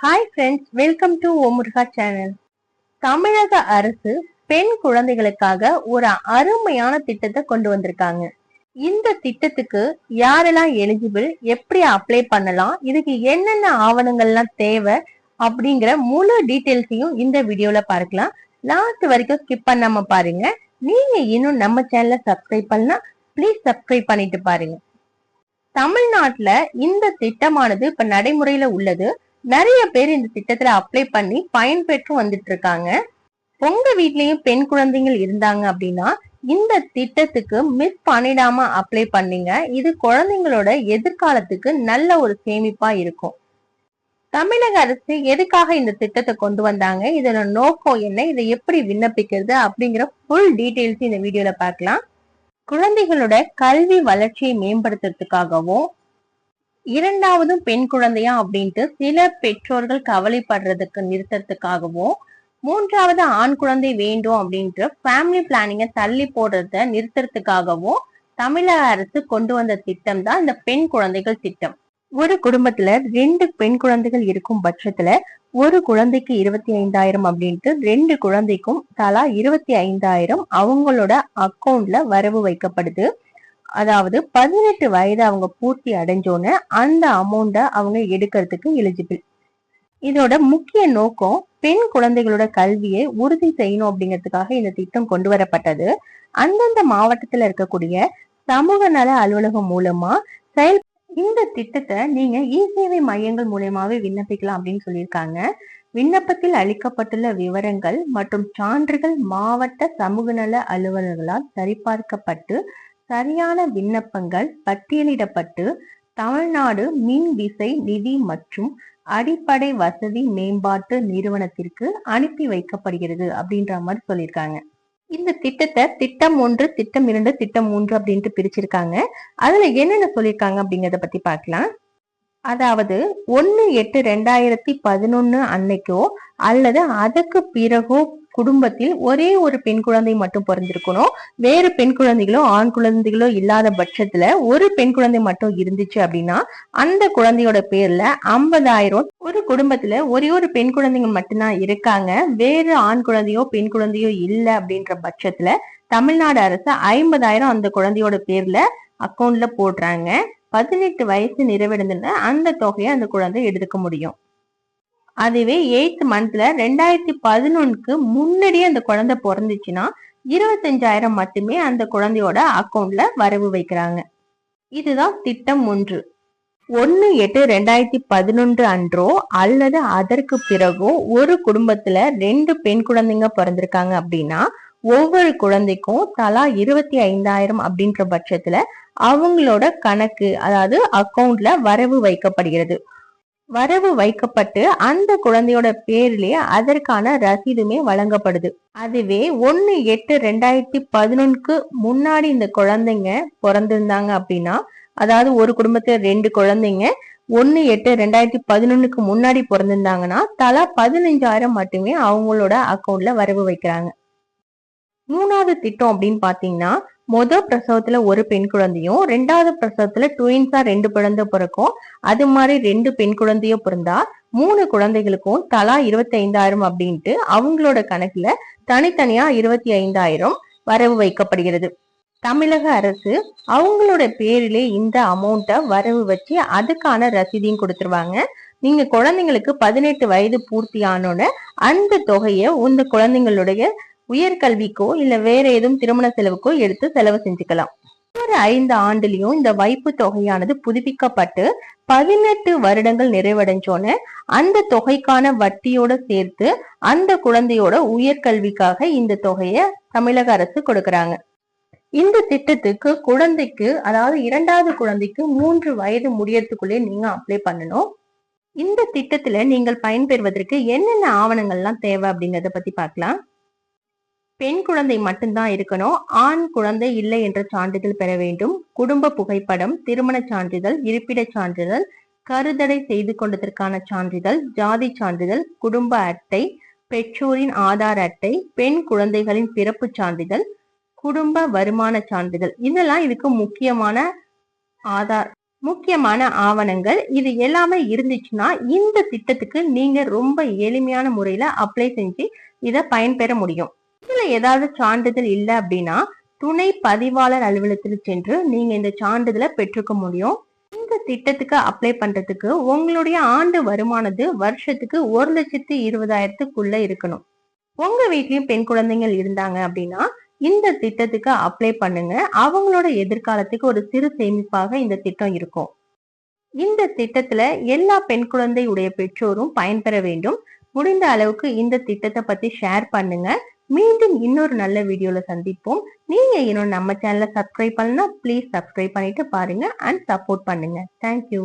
Hi friends welcome to Om Muruga channel தமிழக அரசு பெண் குழந்தைகளுக்காக ஒரு அருமையான திட்டத்தை கொண்டு வந்திருக்காங்க. இந்த திட்டத்துக்கு யாரெல்லாம் எலிஜிபிள் எப்படி அப்ளை பண்ணலாம் இதுக்கு என்னென்ன ஆவணங்கள்லாம் தேவை அப்படிங்கிற முழு டீட்டெயில்ஸையும் இந்த வீடியோல பார்க்கலாம். லாஸ்ட் வரைக்கும் ஸ்கிப் பண்ணாம பாருங்க. நீங்க இன்னும் நம்ம சேனலை சப்ஸ்கிரைப் பண்ணா ப்ளீஸ் சப்ஸ்கிரைப் பண்ணிட்டு பாருங்க. தமிழ்நாட்டுல இந்த திட்டமானது இப்ப நடைமுறையில உள்ளது. நிறைய பேர் இந்த திட்டத்துல அப்ளை பண்ணி பயன்பெற்று வந்துட்டு இருக்காங்க உங்க வீட்லயும் பெண் குழந்தைகள் இருந்தாங்க அப்படின்னா இந்த திட்டத்துக்கு மிஸ் பண்ணிடாம அப்ளை பண்ணீங்க. இது குழந்தைங்களோட எதிர்காலத்துக்கு நல்ல ஒரு சேமிப்பா இருக்கும். தமிழக அரசு எதுக்காக இந்த திட்டத்தை கொண்டு வந்தாங்க? இதோட நோக்கம் என்ன? இதை எப்படி விண்ணப்பிக்கிறது? அப்படிங்கிற ஃபுல் டீடைல்ஸ் இந்த வீடியோல பார்க்கலாம். குழந்தைகளோட கல்வி வளர்ச்சியை மேம்படுத்துறதுக்காகவும் இரண்டாவதும் பெண் குழந்தையா அப்படின்ட்டு சில பெற்றோர்கள் கவலைப்படுறதுக்கு நிறுத்தறதுக்காகவும் மூன்றாவது ஆண் குழந்தை வேண்டும் அப்படின்ட்டு ஃபேமிலி பிளானிங்கை தள்ளி போடுறத நிறுத்துறதுக்காகவும் தமிழக அரசு கொண்டு வந்த திட்டம் தான் இந்த பெண் குழந்தைகள் திட்டம். ஒரு குடும்பத்துல ரெண்டு பெண் குழந்தைகள் இருக்கும் பட்சத்துல ஒரு குழந்தைக்கு இருபத்தி ஐந்தாயிரம் அப்படின்ட்டு ரெண்டு குழந்தைக்கும் தலா இருபத்தி ஐந்தாயிரம் அவங்களோட அக்கௌண்ட்ல வரவு வைக்கப்படுது. அதாவது பதினெட்டு வயது அவங்க பூர்த்தி அடைஞ்சோன்னு அந்த அமௌண்ட்டை அவங்க எடுக்கிறதுக்கு எலிஜிபிள் இதோட முக்கிய நோக்கம் பெண் குழந்தைகளோட கல்வியை உறுதி செய்யணும் அப்படிங்கிறதுக்காக இந்த திட்டம் கொண்டு வரப்பட்டது. அந்தந்த மாவட்டத்துல இருக்கக்கூடிய சமூக நல அலுவலகம் மூலமா செயல் இந்த திட்டத்தை நீங்க இ சேவை மையங்கள் மூலயமாவே விண்ணப்பிக்கலாம் அப்படின்னு சொல்லியிருக்காங்க. விண்ணப்பத்தில் அளிக்கப்பட்டுள்ள விவரங்கள் மற்றும் சான்றுகள் மாவட்ட சமூக நல அலுவலர்களால் சரிபார்க்கப்பட்டு சரியான விண்ணப்பங்கள் பட்டியலிடப்பட்டு தமிழ்நாடு மின் விசை நிதி மற்றும் அடிப்படை வசதி மேம்பாட்டு நிறுவனத்திற்கு அனுப்பி வைக்கப்படுகிறது அப்படின்ற மாதிரி சொல்லியிருக்காங்க. இந்த திட்டத்தை திட்டம் ஒன்று திட்டம் இரண்டு திட்டம் மூன்று அப்படின்ட்டு பிரிச்சிருக்காங்க. அதுல என்னென்ன சொல்லியிருக்காங்க அப்படிங்கறத பத்தி பார்க்கலாம். அதாவது ஒன்னு எட்டு ரெண்டாயிரத்தி பதினொன்னு அன்னைக்கோ அல்லது அதுக்கு பிறகோ குடும்பத்தில் ஒரே ஒரு பெண் குழந்தை மட்டும் பிறந்திருக்கணும். வேறு பெண் குழந்தைகளோ ஆண் குழந்தைகளோ இல்லாத பட்சத்துல ஒரு பெண் குழந்தை மட்டும் இருந்துச்சு அப்படின்னா அந்த குழந்தையோட பேர்ல ஐம்பதாயிரம் ஒரு குடும்பத்துல ஒரே ஒரு பெண் குழந்தைங்க மட்டும்தான் இருக்காங்க. வேறு ஆண் குழந்தையோ பெண் குழந்தையோ இல்ல அப்படின்ற பட்சத்துல தமிழ்நாடு அரசு ஐம்பதாயிரம் அந்த குழந்தையோட பேர்ல அக்கௌண்ட்ல போடுறாங்க. பதினெட்டு வயசு நிறைவடைந்துன்னா அந்த தொகையை அந்த குழந்தை எடுத்துக்க முடியும். அதுவே எயித் மந்த்ல ரெண்டாயிரத்தி பதினொன்னுக்கு முன்னாடியே அந்த குழந்தை பிறந்துச்சுன்னா இருபத்தஞ்சாயிரம் மட்டுமே அந்த குழந்தையோட அக்கௌண்ட்ல வரவு வைக்கிறாங்க. இதுதான் திட்டம் ஒன்று. ஒன்னு எட்டு ரெண்டாயிரத்தி பதினொன்று அன்றோ அல்லது அதற்கு பிறகோ ஒரு குடும்பத்துல ரெண்டு பெண் குழந்தைங்க பிறந்திருக்காங்க அப்படின்னா ஒவ்வொரு குழந்தைக்கும் தலா இருபத்தி ஐந்தாயிரம் அப்படின்ற பட்சத்துல அவங்களோட கணக்கு அதாவது அக்கௌண்ட்ல வரவு வைக்கப்படுகிறது. வரவு வைக்கப்பட்டு அந்த குழந்தையோட பேர்லயே அதற்கான ரசீதுமே வழங்கப்படுது. அதுவே ஒன்னு எட்டு ரெண்டாயிரத்தி பதினொன்னுக்கு முன்னாடி இந்த குழந்தைங்க பிறந்திருந்தாங்க அப்படின்னா அதாவது ஒரு குடும்பத்துல ரெண்டு குழந்தைங்க ஒன்னு எட்டு ரெண்டாயிரத்தி பதினொன்னுக்கு முன்னாடி பிறந்திருந்தாங்கன்னா தலா பதினஞ்சாயிரம் மட்டுமே அவங்களோட அக்கௌண்ட்ல வரவு வைக்கிறாங்க. மூணாவது திட்டம் அப்படின்னு பாத்தீங்கன்னா முத பிரசவத்துல ஒரு பெண் குழந்தையும் ரெண்டாவது பிரசவத்துல ட்வின்ஸா ரெண்டு குழந்தை பிறக்கும். அது மாதிரி ரெண்டு பெண் குழந்தையும் பிறந்தா மூணு குழந்தைகளுக்கும் தலா இருபத்தி ஐந்தாயிரம் அப்படின்ட்டு அவங்களோட கணக்குல தனித்தனியா இருபத்தி ஐந்தாயிரம் வரவு வைக்கப்படுகிறது. தமிழக அரசு அவங்களோட பேரிலே இந்த அமௌண்ட்டை வரவு வச்சு அதுக்கான ரசீதையும் கொடுத்துருவாங்க. நீங்க குழந்தைங்களுக்கு பதினெட்டு வயது பூர்த்தி ஆனோன்னு அந்த தொகையை உங்க குழந்தைங்களுடைய உயர்கல்விக்கோ இல்ல வேற ஏதும் திருமண செலவுக்கோ எடுத்து செலவு செஞ்சுக்கலாம். ஒவ்வொரு ஐந்து ஆண்டுலயும் இந்த வைப்பு தொகையானது புதுப்பிக்கப்பட்டு பதினெட்டு வருடங்கள் நிறைவடைஞ்சோன்னு அந்த தொகைக்கான வட்டியோட சேர்த்து அந்த குழந்தையோட உயர்கல்விக்காக இந்த தொகையை தமிழக அரசு கொடுக்கறாங்க. இந்த திட்டத்துக்கு குழந்தைக்கு அதாவது இரண்டாவது குழந்தைக்கு மூன்று வயது முடியறதுக்குள்ளே நீங்க அப்ளை பண்ணணும். இந்த திட்டத்துல நீங்கள் பயன்பெறுவதற்கு என்னென்ன ஆவணங்கள்லாம் தேவை அப்படிங்கறத பத்தி பார்க்கலாம். பெண் குழந்தை மட்டும்தான் இருக்கணும். ஆண் குழந்தை இல்லை என்ற சான்றிதழ் பெற வேண்டும். குடும்ப புகைப்படம் திருமண சான்றிதழ் இருப்பிடச் சான்றிதழ் கருதடை செய்து கொண்டதற்கான சான்றிதழ் ஜாதி சான்றிதழ் குடும்ப அட்டை பெற்றோரின் ஆதார் அட்டை பெண் குழந்தைகளின் பிறப்பு சான்றிதழ் குடும்ப வருமான சான்றிதழ். இதெல்லாம் இதுக்கு முக்கியமான ஆதார் முக்கியமான ஆவணங்கள். இது எல்லாமே இருந்துச்சுன்னா இந்த திட்டத்துக்கு நீங்க ரொம்ப எளிமையான முறையில அப்ளை செஞ்சு இதை பயன்பெற முடியும். இதுல ஏதாவது சான்றிதழ் இல்லை அப்படின்னா துணை பதிவாளர் அலுவலகத்தில் சென்று நீங்க இந்த சான்றிதழை பெற்றுக்க முடியும். இந்த திட்டத்துக்கு அப்ளை பண்றதுக்கு உங்களுடைய ஆண்டு வருமானது வருஷத்துக்கு ஒரு லட்சத்து இருபதாயிரத்துக்குள்ள இருக்கணும். உங்க வீட்லயும் பெண் குழந்தைகள் இருந்தாங்க அப்படின்னா இந்த திட்டத்துக்கு அப்ளை பண்ணுங்க. அவங்களோட எதிர்காலத்துக்கு ஒரு சிறு சேமிப்பாக இந்த திட்டம் இருக்கும். இந்த திட்டத்துல எல்லா பெண் குழந்தை உடைய பெற்றோரும் பயன்பெற வேண்டும். முடிந்த அளவுக்கு இந்த திட்டத்தை பத்தி ஷேர் பண்ணுங்க. மீண்டும் இன்னொரு நல்ல வீடியோல சந்திப்போம். நீங்க இன்னும் நம்ம சேனலை சப்ஸ்கிரைப் பண்ணா ப்ளீஸ் சப்ஸ்கிரைப் பண்ணிட்டு பாருங்க அண்ட் சப்போர்ட் பண்ணுங்க. தேங்க்யூ